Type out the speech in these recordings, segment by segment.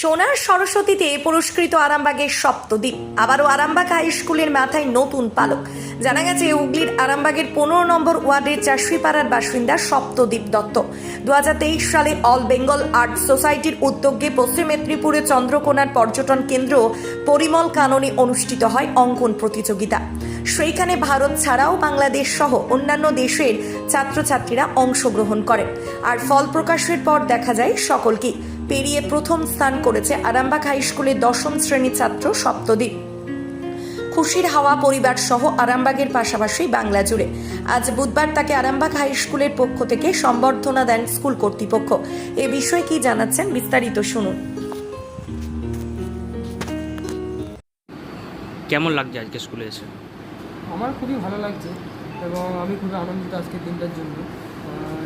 সোনার সরস্বতীতে পুরস্কৃত আরামবাগের সপ্তদ্বীপ আবারও আরামবাগ হাই স্কুলের মাথায় নতুন পালক। জানা গেছে, হুগলির আরামবাগের পনেরো নম্বর ওয়ার্ডের চাষিপাড়ার বাসিন্দা সপ্তদ্বীপ দত্ত। দু হাজার তেইশ সালে অল বেঙ্গল আর্ট সোসাইটির উদ্যোগে পশ্চিম মেদিনীপুরে চন্দ্রকোনার পর্যটন কেন্দ্র পরিমল কাননে অনুষ্ঠিত হয় অঙ্কন প্রতিযোগিতা। সেইখানে ভারত ছাড়াও বাংলাদেশ সহ অন্যান্য দেশের ছাত্রছাত্রীরা অংশগ্রহণ করে। আর ফল প্রকাশের পর দেখা যায় সকলকে পেরিয়ে প্রথম স্থান করেছে আরামবাগ হাই স্কুলের দশম শ্রেণির ছাত্র সপ্তদ্বীপ খুশির হাওয়া পরিবার সহ আরামবাগের পাশাপাশি বাংলা জুড়ে। আজ বুধবার তাকে আরামবাগ হাই স্কুলের পক্ষ থেকে সম্বর্ধনা দেন স্কুল কর্তৃপক্ষ। এ বিষয়ে কি জানাচ্ছেন বিস্তারিত শুনুন। কেমন লাগছে আজকে স্কুলে এসে? আমার খুবই ভালো লাগছে এবং আমি খুবই আনন্দিত আজকের দিনটার জন্য।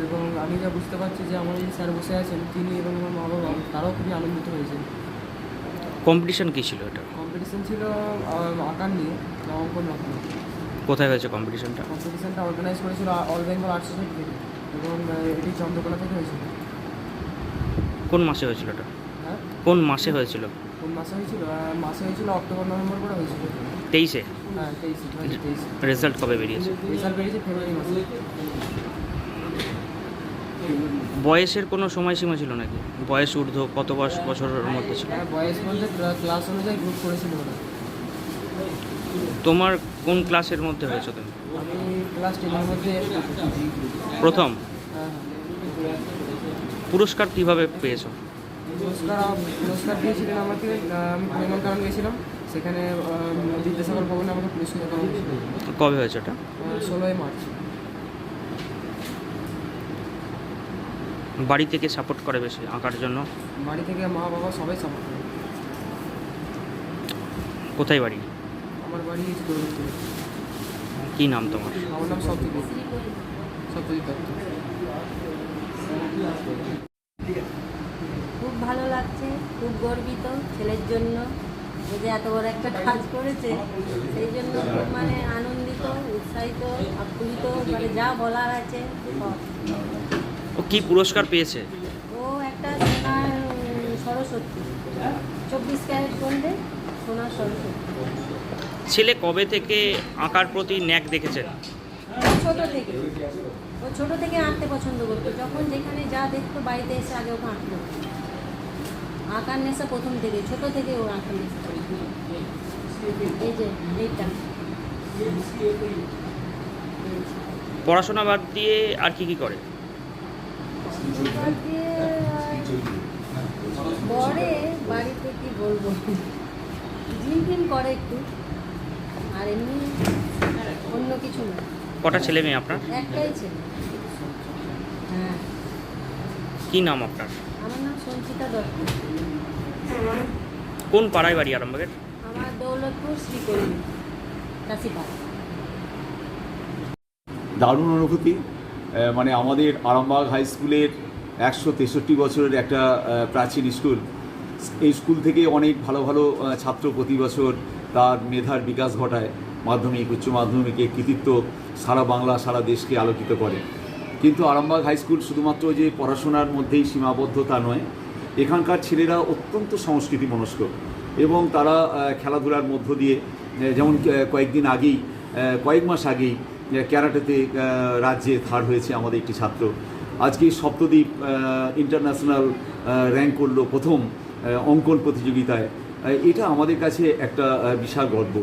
এবং আমি যা বুঝতে পারছি যে আমার এই স্যার বসে আছেন তিনি এবং আমার মা বাবা তারাও খুবই আনন্দিত হয়েছেন। কম্পিটিশন কী ছিল এটা? কম্পিটিশন ছিল আঁকার নিয়ে অঙ্কন আঁকা কোথায় হয়েছে কম্পিটিশনটা কম্পিটিশনটা অর্গানাইজ করেছিল অল বেঙ্গল আর্ট সোসাইটি থেকে এবং এটি চন্দ্রকোনা থেকে হয়েছিল। কোন মাসে হয়েছিল এটা? হ্যাঁ? কোন মাসে হয়েছিল? কোন মাসে হয়েছিল? মাসে হয়েছিল অক্টোবর নভেম্বর করে হয়েছিল। তেইশে? হ্যাঁ তেইশে রেজাল্ট কবে বেরিয়েছে? রেজাল্ট বেরিয়েছে ফেব্রুয়ারি মাসে। বয়সের কোনো সময়সীমা ছিল নাকি? বয়স ঊর্ধ্ব কত বয়স বছরের মধ্যে ছিল? হ্যাঁ বয়স বলতে ক্লাস অনুযায়ী গ্রুপ করেছিল ওরা। তোমার কোন ক্লাসের মধ্যে হয়েছে তুমি? আমি ক্লাস টেনের মধ্যে প্রথম? হ্যাঁ হ্যাঁ। পুরস্কার কীভাবে পেয়েছ? পুরস্কার পুরস্কার দিয়েছিলেন আমাকে আমি পরিমাণ কারণ গেছিলাম। সেখানে বিদ্যাসাগর ভবনে আমাকে পুরস্কার কবে হয়েছে ওটা? ষোলোই মার্চ। বাড়ি থেকে সাপোর্ট করে বেশি আঁকার জন্য? বাড়ি থেকে মা বাবা সবাই সাপোর্ট করে। কোথায় বাড়ি? আমার বাড়ি কী নাম তোমার? আমার নাম সত্যজিৎ। সত্যজিৎ দত্ত। খুব ভালো লাগছে খুব গর্বিত ছেলের জন্য যে এত বড় একটা কাজ করেছে। সেই জন্য খুব মানে আনন্দিত উৎসাহিত আপ্লুত মানে যা বলার আছে কি পুরস্কার পেয়েছে? ও একটা সোনার সরস্বতী। চব্বিশ ক্যারেট গোল্ডে সোনার সরস্বতী। ছেলে কবে থেকে আঁকার প্রতি ন্যাক দেখেছেন? ছোট থেকে। ও ছোট থেকে আঁকতে পছন্দ করতো। যখন যেখানে যা দেখতো বাড়িতে এসে আগে ওকে আঁকলো আঁকার নেশা প্রথম থেকে ছোট থেকে ওর আঁকার নেশা এই যে এইটা। পড়াশোনা বাদ দিয়ে আর কি কি করে এবার দিয়ে, পরে বাড়িতে কি বলব জিম ফিম করে একটু। আর এমনি অন্য কিছু না। কটা ছেলে মেয়ে আপনার? একটাই ছেলে। হ্যাঁ। কি নাম আপনার? আমার নাম সঞ্চিতা দত্ত। কোন পাড়ায় বাড়ি আরামবাগের? আমার দৌলতপুর শ্রীকর্মী কাশিপাড়া। দারুণ অনুভূতি। মানে আমাদের আরামবাগ হাই স্কুলের একশো তেষট্টি বছরের একটা প্রাচীন স্কুল। এই স্কুল থেকে অনেক ভালো ভালো ছাত্র প্রতি বছর তার মেধার বিকাশ ঘটায়। মাধ্যমিক, উচ্চ মাধ্যমিকে কৃতিত্ব সারা বাংলা, সারা দেশকে আলোকিত করে। কিন্তু আরামবাগ হাই স্কুল শুধুমাত্র যে পড়াশোনার মধ্যেই সীমাবদ্ধ তা নয়, এখানকার ছেলেরা অত্যন্ত সংস্কৃতি মনস্ক এবং তারা খেলাধুলার মধ্য দিয়ে যেমন কয়েকদিন আগেই কয়েক মাস আগেই ক্যারাটেতে রাজ্যে থার্ড হয়েছে আমাদের একটি ছাত্র। আজকে সপ্তদ্বীপ ইন্টারন্যাশনাল র্যাঙ্ক করল প্রথম। অঙ্কন প্রতিযোগিতায়। এটা আমাদের কাছে একটা বিশাল গর্ব।